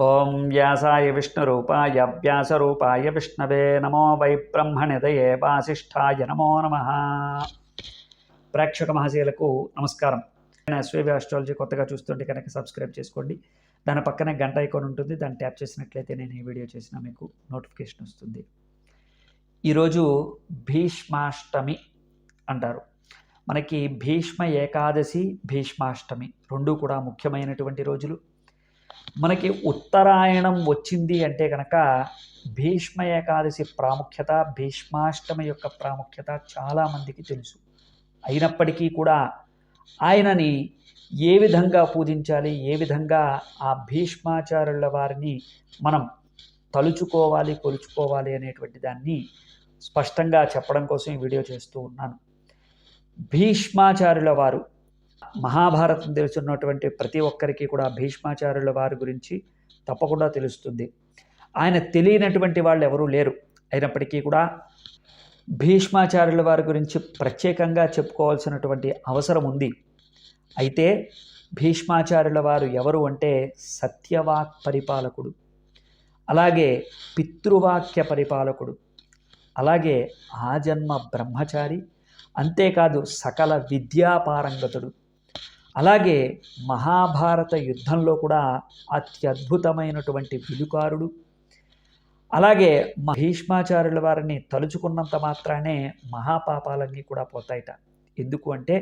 ఓం వ్యాసాయ విష్ణురూపాయ వ్యాసరూపాయ విష్ణవే నమో వై బ్రహ్మణిదయే వాసిష్ఠాయ నమో నమ. ప్రేక్షక మహాశీలకు నమస్కారం. నేను ఎస్వీబీ ఆస్ట్రాలజీ కొత్తగా చూస్తుంటే కనుక సబ్స్క్రైబ్ చేసుకోండి. దాని పక్కనే గంట ఐకాన్ ఉంటుంది. దాన్ని ట్యాప్ చేసినట్లయితే నేను ఈ వీడియో చేసినా మీకు నోటిఫికేషన్ వస్తుంది. ఈరోజు భీష్మాష్టమి అంటారు. మనకి భీష్మ ఏకాదశి భీష్మాష్టమి రెండు కూడా ముఖ్యమైనటువంటి రోజులు. మనకి ఉత్తరాయణం వచ్చింది అంటే కనుక భీష్మ ఏకాదశి ప్రాముఖ్యత భీష్మాష్టమి యొక్క ప్రాముఖ్యత చాలామందికి తెలుసు. అయినప్పటికీ కూడా ఆయనని ఏ విధంగా పూజించాలి ఏ విధంగా ఆ భీష్మాచార్యుల వారిని మనం తలుచుకోవాలి కొలుచుకోవాలి అనేటువంటి దాన్ని స్పష్టంగా చెప్పడం కోసం ఈ వీడియో చేస్తూ ఉన్నాను. భీష్మాచార్యుల వారు మహాభారతం తెలుసున్నటువంటి ప్రతి ఒక్కరికి కూడా భీష్మాచార్యుల వారి గురించి తప్పకుండా తెలుస్తుంది. ఆయన తెలియనటువంటి వాళ్ళు ఎవరూ లేరు. అయినప్పటికీ కూడా భీష్మాచార్యుల వారి గురించి ప్రత్యేకంగా చెప్పుకోవాల్సినటువంటి అవసరం ఉంది. అయితే భీష్మాచార్యుల వారు ఎవరు అంటే సత్యవాక్ పరిపాలకుడు అలాగే పితృవాక్య పరిపాలకుడు అలాగే ఆజన్మ బ్రహ్మచారి అంతేకాదు సకల విద్యాపారంగతుడు. అలాగే మహాభారత యుద్ధంలో కూడా అత్యద్భుతమైనటువంటి విలుకారుడు. అలాగే భీష్మాచార్యుల వారిని తలుచుకున్నంత మాత్రానే మహాపాపాలన్నీ కూడా పోతాయిట. ఎందుకు అంటే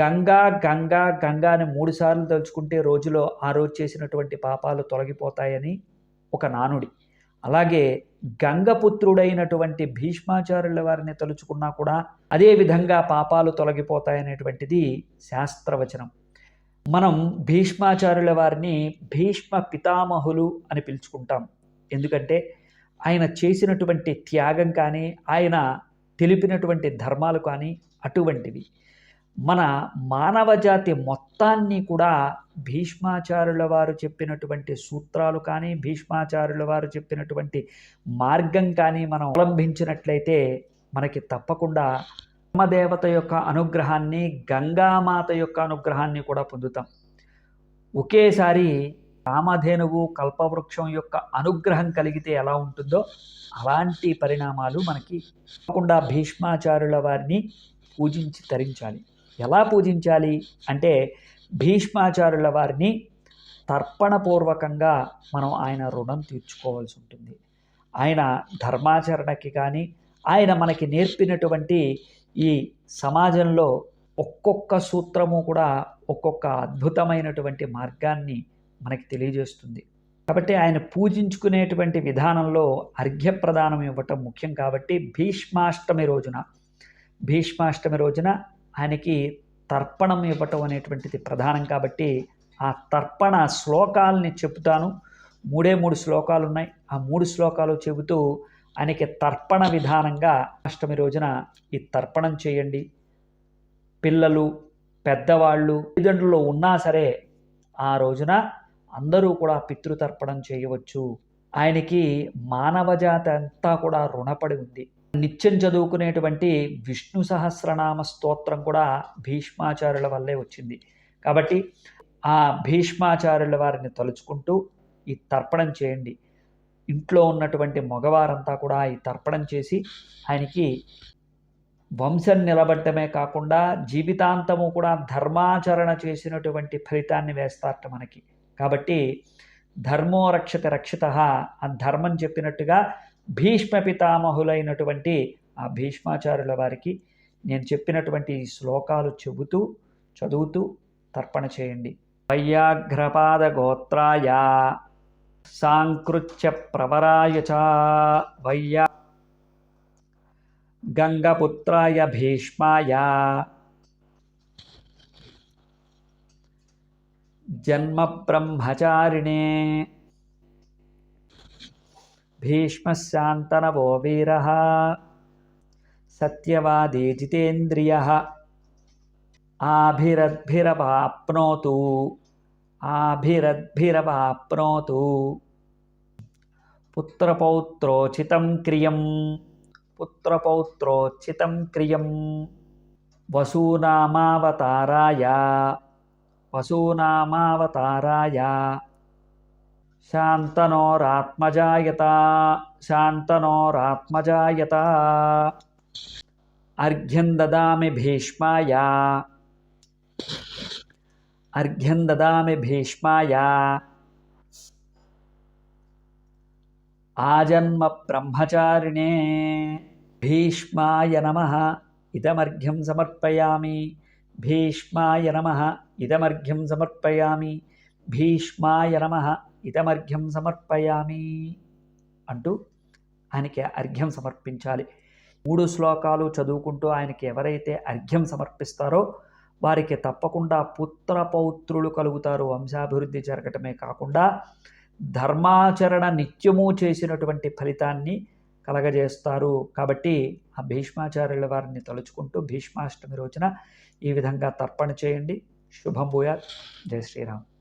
గంగా గంగా గంగా అని మూడుసార్లు తలుచుకుంటే రోజులో ఆ రోజు చేసినటువంటి పాపాలు తొలగిపోతాయని ఒక నానుడి. అలాగే గంగపుత్రుడైనటువంటి భీష్మాచార్యుల వారిని తలుచుకున్నా కూడా అదే విధంగా పాపాలు తొలగిపోతాయనేటువంటిది శాస్త్రవచనం. మనం భీష్మాచార్యుల వారిని భీష్మ పితామహులు అని పిలుచుకుంటాం. ఎందుకంటే ఆయన చేసినటువంటి త్యాగం కానీ ఆయన తెలిపినటువంటి ధర్మాలు కానీ అటువంటివి. మన మానవ జాతి మొత్తాన్ని కూడా భీష్మాచారుల వారు చెప్పినటువంటి సూత్రాలు కానీ భీష్మాచారుల వారు చెప్పినటువంటి మార్గం కానీ మనం అవలంబించినట్లయితే మనకి తప్పకుండా బ్రహ్మదేవత యొక్క అనుగ్రహాన్ని గంగామాత యొక్క అనుగ్రహాన్ని కూడా పొందుతాం. ఒకేసారి రామధేనువు కల్పవృక్షం యొక్క అనుగ్రహం కలిగితే ఎలా ఉంటుందో అలాంటి పరిణామాలు మనకి తప్పకుండా భీష్మాచారుల వారిని పూజించి తరించాలి. ఎలా పూజించాలి అంటే భీష్మాచార్యుల వారిని తర్పణపూర్వకంగా మనం ఆయన రుణం తీర్చుకోవాల్సి ఉంటుంది. ఆయన ధర్మాచరణకి కానీ ఆయన మనకి నేర్పినటువంటి ఈ సమాజంలో ఒక్కొక్క సూత్రము కూడా ఒక్కొక్క అద్భుతమైనటువంటి మార్గాన్ని మనకి తెలియజేస్తుంది. కాబట్టి ఆయన పూజించుకునేటువంటి విధానంలో అర్ఘ్యప్రదానం ఇవ్వటం ముఖ్యం కాబట్టి భీష్మాష్టమి రోజున భీష్మాష్టమి రోజున ఆయనకి తర్పణం ఇవ్వటం అనేటువంటిది ప్రధానం కాబట్టి ఆ తర్పణ శ్లోకాలని చెబుతాను. మూడే మూడు శ్లోకాలు ఉన్నాయి ఆ మూడు శ్లోకాలు చెబుతూ ఆయనకి తర్పణ విధానంగా అష్టమి రోజున ఈ తర్పణం చేయండి. పిల్లలు పెద్దవాళ్ళు తల్లిదండ్రులు ఉన్నా సరే ఆ రోజున అందరూ కూడా పితృతర్పణం చేయవచ్చు. ఆయనకి మానవజాతి అంతా కూడా రుణపడి ఉంది. నిత్యం చదువుకునేటువంటి విష్ణు సహస్రనామ స్తోత్రం కూడా భీష్మాచార్యుల వల్లే వచ్చింది. కాబట్టి ఆ భీష్మాచార్యుల వారిని తలుచుకుంటూ ఈ తర్పణం చేయండి. ఇంట్లో ఉన్నటువంటి మగవారంతా కూడా ఈ తర్పణం చేసి ఆయనకి వంశం నిలబడటమే కాకుండా జీవితాంతము కూడా ధర్మాచరణ చేసినటువంటి ఫలితాన్ని వేస్తారట మనకి. కాబట్టి ధర్మో రక్షత రక్షిత ఆ ధర్మం చెప్పినట్టుగా భీష్మ పితామహులైనటువంటి ఆ భీష్మాచార్యుల వారికి నేను చెప్పినటువంటి ఈ శ్లోకాలు చెబుతూ చదువుతూ తర్పణ చేయండి. వయ్యాఘ్రపాద గోత్రాయ సాంకృత్య ప్రవరాయ చ వయ్యా గంగపుత్రాయ భీష్మాయ జన్మ బ్రహ్మచారిణే भीष्मशान्तनवो वीरः। सत्यवादी जितेन्द्रियः। आभिरद्भिरवाप्नोतु। आभिरद्भिरवाप्नोतु। पुत्रपौत्रोचितं क्रियं पुत्रपौत्रोचितं क्रियं वसूनामावताराय। वसूनामावताराय। శాంతనోరాత్మజాయత శాంతనోరాత్మజాయత. అర్ఘ్యం దదామి భీష్మాయ అర్ఘ్యం దదామి భీష్మాయ. ఆజన్మ బ్రహ్మచారిణే భీష్మాయ నమ. ఇదమర్ఘ్యం సమర్పయామి. భీష్మాయ నమ. ఇదమర్ఘ్యం సమర్పయామి. భీష్మాయ నమ. ఇతమర్ఘ్యం సమర్పయామి అంటూ ఆయనకి అర్ఘ్యం సమర్పించాలి. మూడు శ్లోకాలు చదువుకుంటూ ఆయనకి ఎవరైతే అర్ఘ్యం సమర్పిస్తారో వారికి తప్పకుండా పుత్ర పౌత్రులు కలుగుతారు. వంశాభివృద్ధి జరగటమే కాకుండా ధర్మాచరణ నిత్యము చేసినటువంటి ఫలితాన్ని కలగజేస్తారు. కాబట్టి ఆ భీష్మాచార్యుల వారిని తలుచుకుంటూ భీష్మాష్టమి రోజున ఈ విధంగా తర్పణ చేయండి. శుభం భూయాత్. జై శ్రీరామ్.